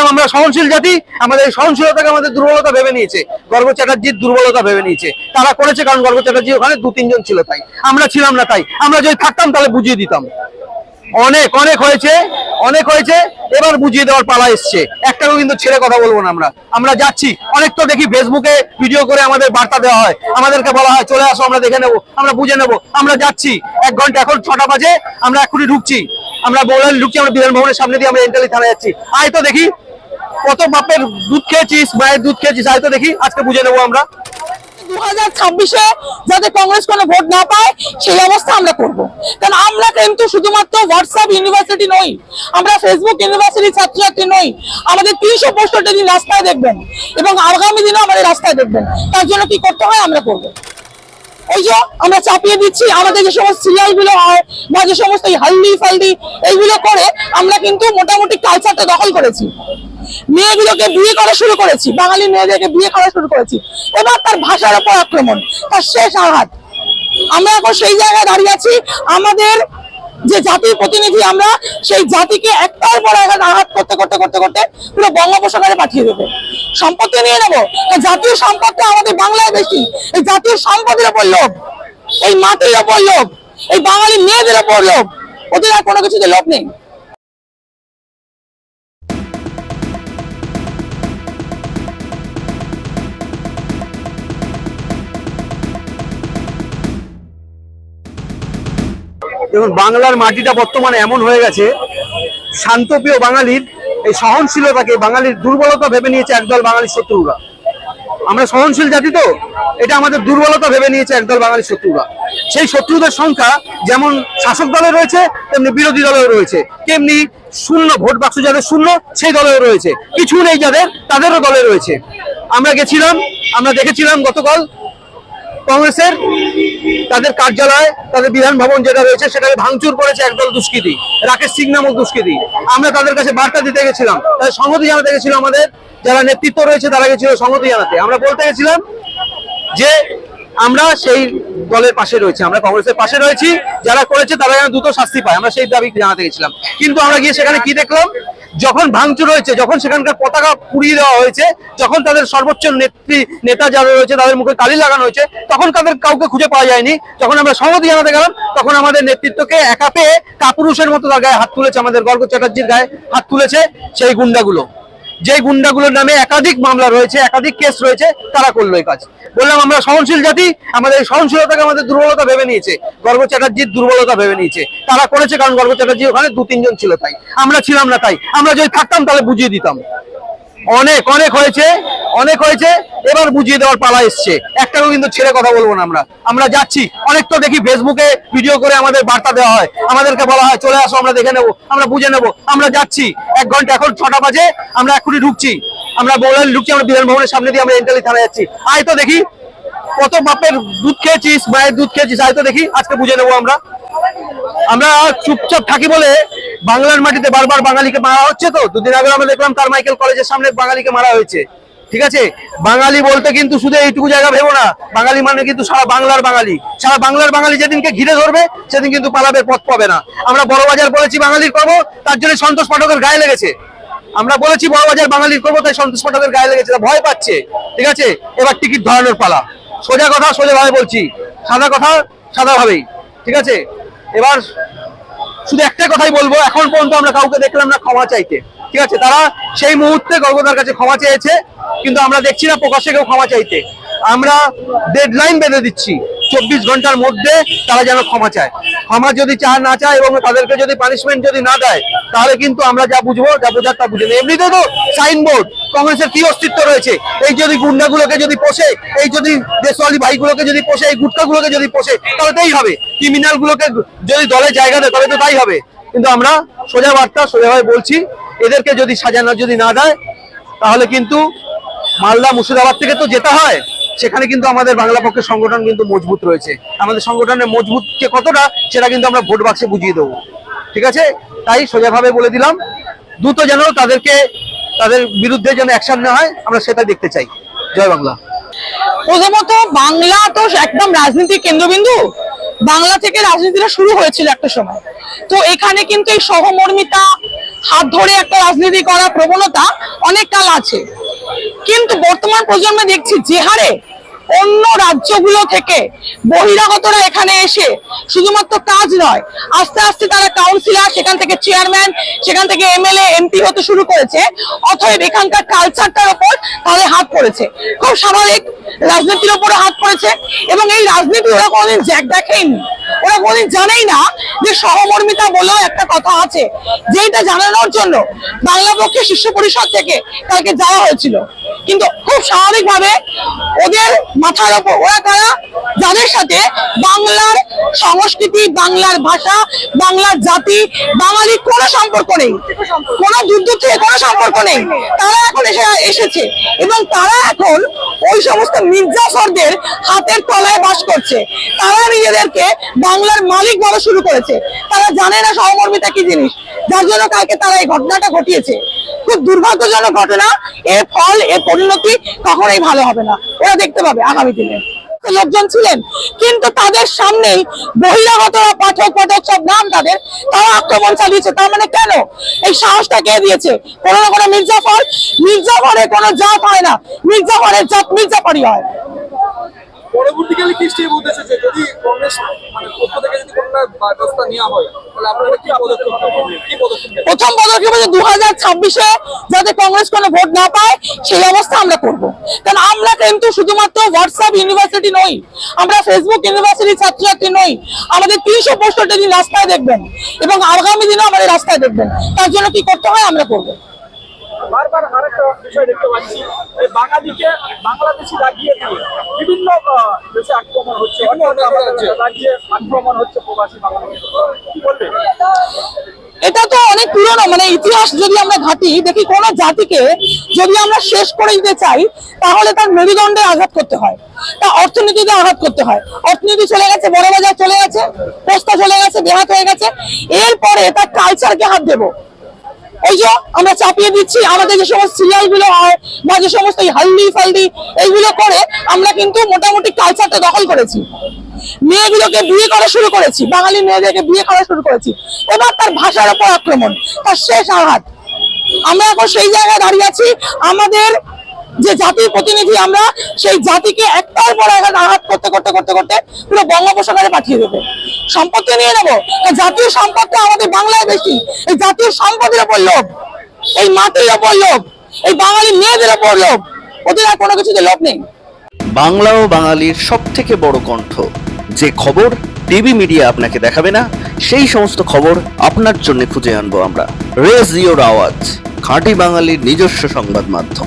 বললাম আমরা সহনশীল জাতি, আমাদের এই সহনশীলতাকে আমাদের দুর্বলতা ভেবে নিয়েছে। গর্গ চ্যাটার্জির দুর্বলতা ভেবে নিয়েছে। তারা করেছে কারণ গর্গ চ্যাটার্জি ওখানে দু তিনজন ছিল তাই। আমরা ছিলাম না তাই। আমরা যদি থাকতাম তাহলে বুঝিয়ে দিতাম। অনেক অনেক হয়েছে অনেক হয়েছে, এবার বুঝিয়ে দেওয়ার পালা এসছে। একটাও কিন্তু ছেড়ে কথা বলব না আমরা। আমরা যাচ্ছি। অনেক তো দেখি ফেসবুকে ভিডিও করে আমাদের বার্তা দেওয়া হয়। আমাদেরকে বলা হয়, চলে আসো, আমরা দেখে নেব, আমরা বুঝে নেব। আমরা যাচ্ছি। এক ঘণ্টা, এখন ছটা বাজে। আমরা এখনই ঢুকছি। আমরা বললেন ঢুকছি, আমরা বিধান ভবনের সামনে দিয়ে আমরা এন্টালি থানায় যাচ্ছি। আয় তো দেখি। কত বাপের দুধ খেয়েছিস, মায়ের দুধ খেয়েছিস, আয় তো দেখি, আজকে বুঝে নেব আমরা। দু হাজার ছাব্বিশে যাতে কংগ্রেস কোনো ভোট না পায়, সেই আমরা আমরা কিন্তু শুধুমাত্র হোয়াটসঅ্যাপ ইউনিভার্সিটি নই, আমরা ফেসবুক ইউনিভার্সিটির ছাত্রছাত্রী আমাদের দিন রাস্তায় দেখবেন, এবং আগামী আমাদের রাস্তায় দেখবেন। তার জন্য কি করতে হয়, আমরা করব। ওই আমরা চাপিয়ে দিচ্ছি, আমাদের যে সমস্ত সিরিয়ালগুলো হয়, বা যে সমস্ত হালদি ফালদি এইগুলো করে আমরা কিন্তু মোটামুটি কালচারটা দখল করেছি। মেয়েগুলোকে বিয়ে করা শুরু করেছি, বাঙালি মেয়েদেরকে বিয়ে করা শুরু করেছি। এবার তার ভাষার উপর আক্রমণ, তার শেষ আঘাত। আমরা এখন সেই জায়গায় দাঁড়িয়ে আছি, আমাদের যে জাতির প্রতিনিধি আমরা, সেই জাতিকে একটার পর এক আঘাত করতে করতে করতে করতে পুরো বঙ্গোপসাগরে পাঠিয়ে দেবো। সম্পত্তি নিয়ে নেব জাতীয় সম্পদটা আমাদের বাংলায় বেশি এই জাতীয় সম্পদের ওপর লোভ, এই মাটির ওপর লোভ, এই বাঙালি মেয়েদের ওপর লোভ, ওদের আর কোনো কিছুতে লোভ নেই। দেখুন, বাংলার মাটিটা বর্তমানে এমন হয়ে গেছে শান্তপ্রিয় বাঙালির এই সহনশীলতাকে, বাঙালির দুর্বলতা ভেবে নিয়েছে একদল বাঙালির শত্রুরা। আমরা সহনশীল জাতি তো, এটা আমাদের দুর্বলতা ভেবে নিয়েছে একদল বাঙালির শত্রুরা। সেই শত্রুদের সংখ্যা যেমন শাসক দলে রয়েছে, তেমনি বিরোধী দলেও রয়েছে। তেমনি শূন্য, ভোট বাক্স যাদের শূন্য, সেই দলেও রয়েছে। কিছু নেই যাদের, তাদেরও দলে রয়েছে। আমরা গেছিলাম, আমরা দেখেছিলাম গতকাল কংগ্রেসের, তাদের কার্যালয়, তাদের বিধান ভবন যেটা রয়েছে সেটাকে ভাঙচুর করেছে একদল দুষ্কৃতী, রাকেশ সিং নামক দুষ্কৃতী। আমরা তাদের কাছে বার্তা দিতে গেছিলাম, তাদের সংহতি জানাতে গেছিল আমাদের, যারা নেতৃত্ব রয়েছে তারা গেছিল সংহতি জানাতে। আমরা বলতে গেছিলাম যে আমরা সেই দলের পাশে রয়েছি, আমরা কংগ্রেসের পাশে রয়েছি, যারা করেছে তারা যেন দ্রুত শাস্তি পায়, আমরা সেই দাবি জানাতে গেছিলাম। কিন্তু আমরা গিয়ে সেখানে কি দেখলাম? যখন ভাঙচুর হয়েছে, যখন সেখানকার পতাকা পুড়িয়ে দেওয়া হয়েছে, যখন তাদের সর্বোচ্চ নেত্রী, নেতা যারা রয়েছে, তাদের মুখে কালি লাগানো হয়েছে, তখন তাদের কাউকে খুঁজে পাওয়া যায়নি। যখন আমরা সংহতি জানাতে গেলাম, তখন আমাদের নেতৃত্বকে একা পেয়ে কাপুরুষের মতো তার গায়ে হাত তুলেছে, আমাদের গর্গ চ্যাটার্জির গায়ে হাত তুলেছে সেই গুন্ডাগুলো। যেই গুন্ডাগুলোর নামে একাধিক মামলা রয়েছে, একাধিক কেস রয়েছে, তারা করল এই কাজ। বললাম, আমরা সহনশীল জাতি, আমাদের সহনশীলতাকে আমাদের দুর্বলতা ভেবে নিয়েছে। গর্ব চ্যাটার্জির দুর্বলতা ভেবে নিয়েছে। তারা করেছে কারণ গর্ব চ্যাটার্জি ওখানে দু, তিনজন ছিল তাই। আমরা ছিলাম না তাই। আমরা যদি থাকতাম, তাহলে বুঝিয়ে দিতাম। অনেক অনেক হয়েছে। অনেক হয়েছে, এবার বুঝিয়ে দেওয়ার পালা এসছে। একটাও কিন্তু ছেড়ে কথা বলব না আমরা। আমরা যাচ্ছি। অনেক তো দেখি ফেসবুকে ভিডিও করে আমাদের বার্তা দেওয়া হয়। আমাদেরকে বলা হয়, চলে আসো, আমরা দেখে নেব, আমরা বুঝে নেব। আমরা যাচ্ছি। এক ঘণ্টা, এখন ছটা বাজে, আমরা এখনই ঢুকছি। আমরা বললেন ঢুকছি, আমরা বিধান ভবনের সামনে দিয়ে আমরা এন্টালি থানায় যাচ্ছি। আয় তো দেখি, কত বাপের দুধ খেয়েছিস, মায়ের দুধ খেয়েছিস, আয় তো দেখি, আজকে বুঝে নেব আমরা। আমরা চুপচাপ থাকি বলে বাংলার মাটিতে বারবার বাঙালিকে মারা হচ্ছে তো? দুদিন আগে আমরা দেখলাম তার মাইকেল কলেজের সামনে বাঙালিকে মারা হয়েছে। ঠিক আছে? বাঙালি বলতে কিন্তু শুধু এইটুকু জায়গা ভেবো না। বাঙালি মানে কিন্তু সারা বাংলার বাঙালি। সারা বাংলার বাঙালি যেদিনকে ঘিরে ধরবে, সেদিন কিন্তু পালাবের পথ পাবে না। আমরা বড় বাজার বলেছি বাঙালির করব তার জন্য সন্তোষ পাঠকের গায়ে লেগেছে। আমরা বলেছি বড় বাজার বাঙালির করব তাই সন্তোষ পাঠকের গায়ে লেগেছে। ভয় পাচ্ছে। ঠিক আছে? এবার টিকিট ধরানোর পালা। সোজা কথা সোজা ভাবে বলছি। সাদা কথা সাদা ভাবেই ঠিক আছে? এবার শুধু একটা কথাই বলব, এখন পর্যন্ত আমরা কাউকে দেখলাম না ক্ষমা চাইতে। ঠিক আছে? তারা সেই মুহূর্তে গর্গদার কাছে ক্ষমা চেয়েছে, কিন্তু আমরা দেখছি না প্রকাশ্যে কেউ ক্ষমা চাইতে। আমরা ডেডলাইন বেঁধে দিচ্ছি, চব্বিশ ঘণ্টার মধ্যে তারা যেন ক্ষমা চায়। ক্ষমা যদি চা, না চায় এবং তাদেরকে যদি পানিশমেন্ট যদি না দেয়, তাহলে কিন্তু আমরা যা বুঝব, যা বোঝার তা বুঝে এমনিতে তো সাইনবোর্ড কংগ্রেসের কি অস্তিত্ব রয়েছে? এই যদি গুন্ডাগুলোকে যদি পোষে, এই যদি দেশওয়ালি ভাইগুলোকে যদি পোষে, এই গুটকাগুলোকে যদি পোষে, তাহলে তাই হবে। ক্রিমিনাল গুলোকে যদি দলে জায়গা দেয় তবে তো তাই হবে। কিন্তু আমরা সোজা বার্তা সোজাভাবে বলছি, এদেরকে যদি সাজানো যদি না দেয়, তাহলে কিন্তু মালদা, মুর্শিদাবাদ থেকে তো যেতে হয়, সেখানে কিন্তু আমাদের বাংলা পক্ষের সংগঠন কিন্তু মজবুত রয়েছে। আমাদের সংগঠনের মজবুত যে কতটা, সেটা কিন্তু আমরা ভোট বাক্সে বুঝিয়ে দেবো। ঠিক আছে? তাই সোজাভাবে বলে দিলাম, দ্রুত যেন তাদেরকে, তাদের বিরুদ্ধে যেন অ্যাকশন নেওয়া হয়, আমরা সেটা দেখতে চাই। জয় বাংলা। প্রথমত, বাংলা তো একদম রাজনীতির কেন্দ্রবিন্দু। বাংলা থেকে রাজনীতিটা শুরু হয়েছিল একটা সময়। তো এখানে কিন্তু এই সহমর্মিতা, হাত ধরে একটা রাজনীতি করার প্রবণতা অনেক কাল আছে। কিন্তু বর্তমান প্রজন্মে দেখছি যে হারে অন্য রাজ্যগুলো থেকে বহিরাগতরা এখানে এসে শুধুমাত্র কাজ নয়, আস্তে আস্তে তারা কাউন্সিলর সেখান থেকে চেয়ারম্যান সেখান থেকে এমএলএ এমপি হতে শুরু করেছে। অতএব এখানকার কালচারটার ওপর তাদের হাত পড়েছে। খুব স্বাভাবিক, রাজনীতির ওপরে হাত পড়েছে এবং এই রাজনীতি ওরা কোনোদিন জ্যাক দেখেনি ওরা কোনোদিন জানেই না যে সহমর্মিতা বলেও একটা কথা আছে যেটা জানানোর জন্য বাংলা পক্ষে শীর্ষ পরিষদ থেকে কালকে যাওয়া হয়েছিল। কিন্তু খুব স্বাভাবিকভাবে ওদের মাথার ওপর, ওরা তারা যাদের সাথে বাংলার সংস্কৃতি, বাংলার ভাষা, বাংলার জাতি বাঙালি কোনো সম্পর্ক নেই। কোনো দূর থেকে কোনো সম্পর্ক নেই। তারা এখন এসে, এসেছে এবং তারা এখন ওই সমস্ত মির্জাফরদের হাতের তলায় বাস করছে। তারা নিজেদেরকে বাংলার মালিক বলা শুরু করেছে। তারা জানে না সহমর্মিতা কি জিনিস। যার জন্য কালকে তারা এই ঘটনাটা ঘটিয়েছে। খুব দুর্ভাগ্যজনক ঘটনা। এর ফল, এর পরিণতি কখনোই ভালো হবে না। ওরা দেখতে পাবে আগামী দিনে। লোকজন ছিলেন, কিন্তু তাদের সামনেই বহিরাগতরা পাঠক পাঠক সব নাম তাদের। তারা আক্রমণ চালিয়েছে। তার মানে কেন? এই সাহসটা কে দিয়েছে? কোনো না কোনো মির্জাফর। মির্জাফরে কোনো জাত হয় না। মির্জাফরের জাত মির্জাফরই হয়। পরবর্তীকালে কি স্টেপ উঠেছে যে যদি কংগ্রেস মানে পক্ষ থেকে যদি কোনো ব্যবস্থা নেওয়া হয় প্রথম পদক্ষেপ হচ্ছে দু হাজার ছাব্বিশে যাতে কংগ্রেস কোনো ভোট না পায়, সেই অবস্থা আমরা করব। কারণ আমরা কিন্তু শুধুমাত্র হোয়াটসঅ্যাপ ইউনিভার্সিটি নই, আমরা ফেসবুক ইউনিভার্সিটি ছাত্রছাত্রী নই, আমাদের তিনশো পঁয়ষট্টি দিন রাস্তায় দেখবেন এবং আগামী দিনও আমাদের রাস্তায় দেখবেন। তার জন্য কি করতে হয়, আমরা করব। বারবার আরেকটা বিষয় দেখতে পাচ্ছি এই বাঙালিকে বাংলাদেশি লাগিয়ে দিয়ে বিভিন্ন দেশে আক্রমণ হচ্ছে অন্য অন্য রাজ্যে লাগিয়ে আক্রমণ হচ্ছে প্রবাসী বাঙালি কি বলবেন এটা তো অনেক পুরনো মানে ইতিহাস যদি আমরা ঘাটি দেখি কোন জাতিকে যদি আমরা শেষ করে দিতে চাই তাহলে তার মেরুদণ্ডে আঘাত করতে হয়। তা অর্থনীতিতে আঘাত করতে হয়। অর্থনীতি চলে গেছে বড় বাজার চলে গেছে পোস্তা চলে গেছে দেহাত হয়ে গেছে। এরপরে তার কালচারকে হাত দেবো। ওই যে আমরা চাপিয়ে দিচ্ছি, আমাদের যে সমস্ত সিরিয়ালগুলো হয় বা যে সমস্ত এই হালদি ফালদি এইগুলো করে, আমরা কিন্তু মোটামুটি কালচারটা দখল করেছি। মেয়েগুলোকে বিয়ে করা শুরু করেছি, বাঙালি মেয়েদেরকে বিয়ে করা শুরু করেছি। এবার তার ভাষার উপর আক্রমণ, তার শেষ আঘাত। আমরা এখন সেই জায়গায় দাঁড়িয়ে আছি, আমাদের যে জাতির প্রতিনিধি আমরা, সেই জাতিকে একটার পর এক আঘাত করতে করতে করতে করতে পুরো বঙ্গোপসাগরে পাঠিয়ে দেবে। সম্পত্তি নিয়ে নেব। জাতীয় সম্পদটা আমাদের বাংলায় বেশি। এই জাতীয় সম্পদের ওপর লোভ। এই মাটির ওপর লোভ। এই বাঙালি মেয়েদের ওপর লোভ। ওদের আর কোনো কিছুতে লোভ নেই। বাংলা ও বাঙালির সব থেকে বড় কণ্ঠ। যে খবর টিভি মিডিয়া আপনাকে দেখাবে না, সেই সমস্ত খবর আপনার জন্য খুঁজে আনব আমরা। রেজ ইওর আওয়াজ, খাঁটি বাঙালির নিজস্ব সংবাদ মাধ্যম।